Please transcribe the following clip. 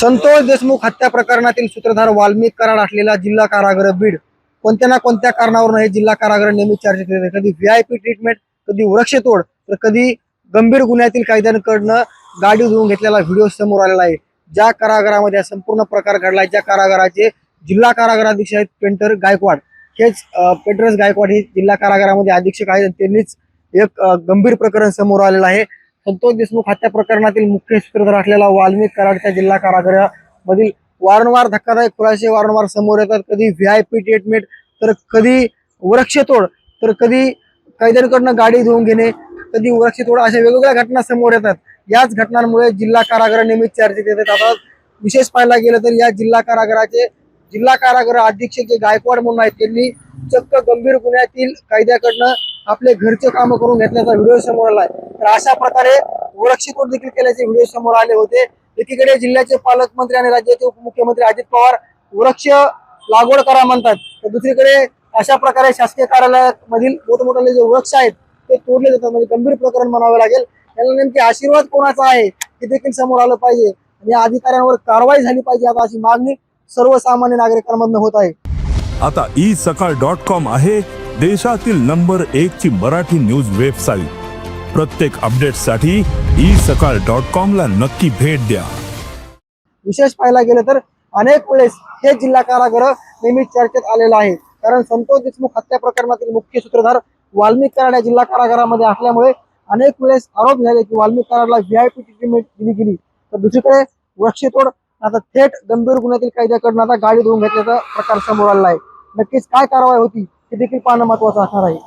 संतोष देशमुख हत्या प्रकरणातील सूत्रधार वाल्मिक कराड असलेला जिल्हा कारागृह बीड. कोणत्या ना कोणत्या कारणावरून हे जिल्हा कारागृह नेहमी चर्चेत येते? कधी व्हीआयपी ट्रीटमेंट कधी वृक्षतोड तर कधी गंभीर गुन्ह्यातील कायद्यांकडनं गाडी धुवून घेतलेला व्हिडिओ समोर आलेला आहे. ज्या कारागृहामध्ये संपूर्ण प्रकार घडलाय ज्या कारागृहाचे जिल्हा कारागृहाध्यक्ष आहेत पेंटर गायकवाड. हेच पेंटरस गायकवाड हे जिल्हा कारागृहामध्ये अधीक्षक आहेत त्यांनीच एक गंभीर प्रकरण समोर आलेलं आहे. संतोष देशमुख हत्या प्रकरणातील मुख्य सूत्रधार असलेला वाल्मिक कराडच्या जिल्हा कारागृहामधील वारंवार धक्कादायक खुलासे वारंवार समोर येतात. कधी व्ही आय पी ट्रीटमेंट तर कधी वृक्षतोड तर कधी कैद्यांकडनं गाडी धुवून घेणे कधी वृक्षतोड अशा वेगवेगळ्या घटना समोर येतात. याच घटनांमुळे जिल्हा कारागृह नेहमीच चर्चेत येतात. आता विशेष पाहायला गेलं तर या जिल्हा कारागृहाचे जिल्हा कारागृह अधीक्षक जे गायकवाड म्हणून आहेत त्यांनी चक्क गंभीर गुन्ह्यातील कायद्याकडनं आपले घरचे कामं करून घेतल्याचा व्हिडिओ समोर आला आहे तर अशा प्रकारे वृक्षतोड देखील केल्याचे व्हिडिओ समोर आले होते. एकीकडे जिल्ह्याचे पालकमंत्री आणि राज्याचे उपमुख्यमंत्री अजित पवार वृक्ष लागवड करा म्हणतात. तर दुसरीकडे अशा प्रकारे शासकीय कार्यालयामधील मोठमोठाले जे वृक्ष आहेत ते तोडले जातात. म्हणजे गंभीर प्रकरण म्हणावे लागेल. याला नेमके आशीर्वाद कोणाचा आहे हे देखील समोर आलं पाहिजे. आणि या अधिकाऱ्यांवर कारवाई झाली पाहिजे आता अशी मागणी सर्वसामान्य नागरिकांमधून होत आहे. आता ई सकाळ डॉट कॉम आहे देशातील नंबर एक ची मराठी न्यूज वेबसाईट. प्रत्येक अपडेटसाठी ई सकाळ डॉट कॉम ला नक्की भेट द्या. विशेष पाहायला गेलं तर अनेक वेळेस हे जिल्हा कारागृह नेहमी चर्चेत आलेलं आहे. कारण संतोष देशमुख हत्या प्रकरणातील मुख्य सूत्रधार वाल्मिक कराड या जिल्हा कारागृहामध्ये असल्यामुळे अनेक वेळेस आरोप झाले की वाल्मिक कराडला व्हीआयपी ट्रीटमेंट दिली गेली. तर दुसरीकडे वृक्षतोड आता थेट गंभीर गुन्ह्यातील कायद्याकडून आता गाडी धुवून घेतल्याचा प्रकार समोर आलेला आहे. नक्कीच काय कारवाई होती हे देखील पाहणं महत्वाचं असणार आहे.